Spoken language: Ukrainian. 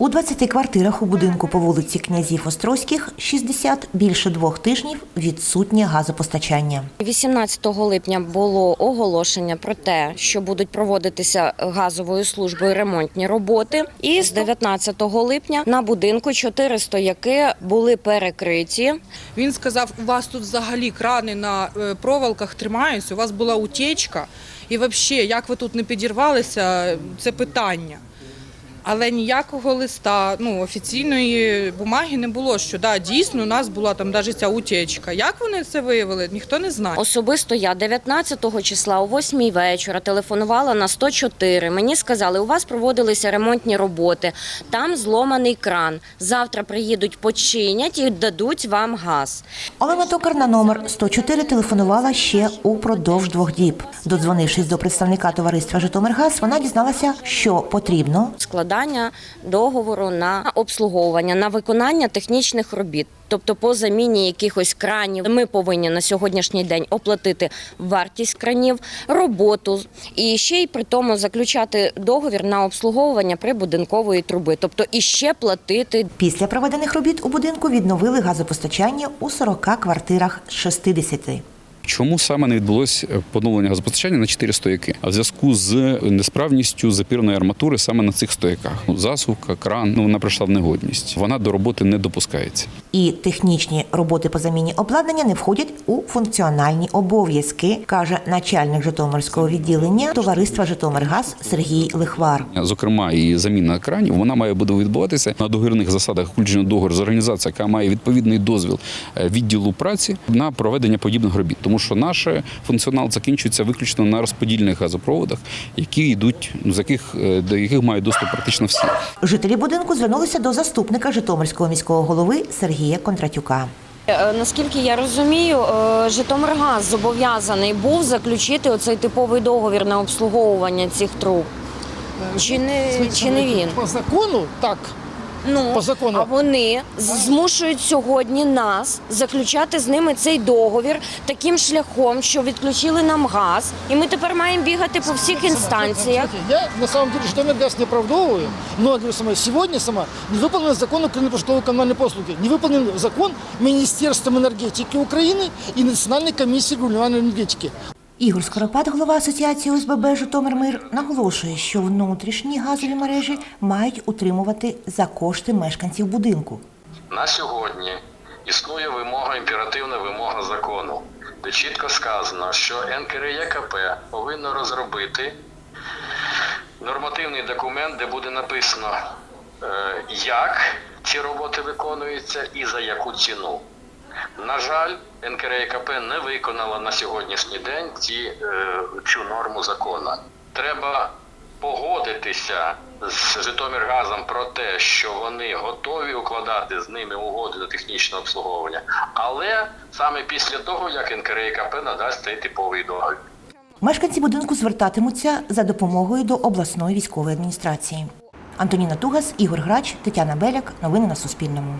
У 20 квартирах у будинку по вулиці князів Острозьких 60 більше двох тижнів відсутнє газопостачання. 18 липня було оголошення про те, що будуть проводитися газовою службою ремонтні роботи. І з 19 липня на будинку чотири стояки були перекриті. Він сказав, у вас тут взагалі крани на е, проволоках тримаються, у вас була утечка. І взагалі, як ви тут не підірвалися, це питання. Але ніякого листа, ну, офіційної бумаги не було, що да, дійсно у нас була там навіть ця утечка. Як вони це виявили, ніхто не знає. Особисто я 19 числа о 8 вечора телефонувала на 104. Мені сказали, у вас проводилися ремонтні роботи, там зломаний кран. Завтра приїдуть, починять і дадуть вам газ. Олена Токар на номер 104 телефонувала ще упродовж двох діб. Додзвонившись до представника товариства Житомиргаз, вона дізналася, що потрібно Складання договору на обслуговування, на виконання технічних робіт. Тобто по заміні якихось кранів ми повинні на сьогоднішній день оплатити вартість кранів, роботу і ще й при тому заключати договір на обслуговування прибудинкової труби, тобто і ще платити Після проведених робіт у будинку відновили газопостачання у 40 квартирах з 60. Чому саме не відбулось е, поновлення газопостачання на 4 стояки? А в зв'язку з несправністю запірної арматури саме на цих стояках. Ну, Засувка, кран, ну вона прийшла в негодність. Вона до роботи не допускається. І технічні роботи по заміні обладнання не входять у функціональні обов'язки, каже начальник Житомирського відділення товариства Житомиргаз Сергій Лихвар. Зокрема, і заміна кранів вона має буде відбуватися на договірних засадах включено договір з організацією, яка має відповідний дозвіл е, відділу праці на проведення подібних робіт. Тому що наш функціонал закінчується виключно на розподільних газопроводах, які йдуть з яких е, до яких мають доступ практично всі. Жителі будинку звернулися до заступника Житомирського міського голови Сергія Кондратюка. Е, Наскільки я розумію, е, Житомиргаз зобов'язаний був заключити оцей типовий договір на обслуговування цих труб. Чи не, чи не він? По закону так. Ну, По закону. а вони з- змушують сьогодні нас заключати з ними цей договір таким шляхом, що відключили нам газ, і ми тепер маємо бігати по всіх інстанціях. Смотрите, Я на самом деле Житомиргаз не оправдовываю, но говорю сама, сегодня сама не выполнен закон Украины про житлово-коммунальные послуги, не выполнен закон Министерством энергетики Украины и Национальной комиссии регулирования энергетики. Ігор Скоропад, голова асоціації ОСББ Житомирмир, наголошує, що внутрішні газові мережі мають утримувати за кошти мешканців будинку. На сьогодні існує вимога, імперативна вимога закону, де чітко сказано, що НКРЄКП повинно розробити нормативний документ, де буде написано, е, як ці роботи виконуються і за яку ціну. На жаль, НКРЄКП не виконала на сьогоднішній день ці, е, цю норму закону. Треба погодитися з Житомиргазом про те, що вони готові укладати з ними угоди на технічне обслуговування, але саме після того, як НКРЄКП надасть цей типовий договір. Мешканці будинку звертатимуться за допомогою до обласної військової адміністрації. Антоніна Тугас, Ігор Грач, Тетяна Беляк. Новини на Суспільному.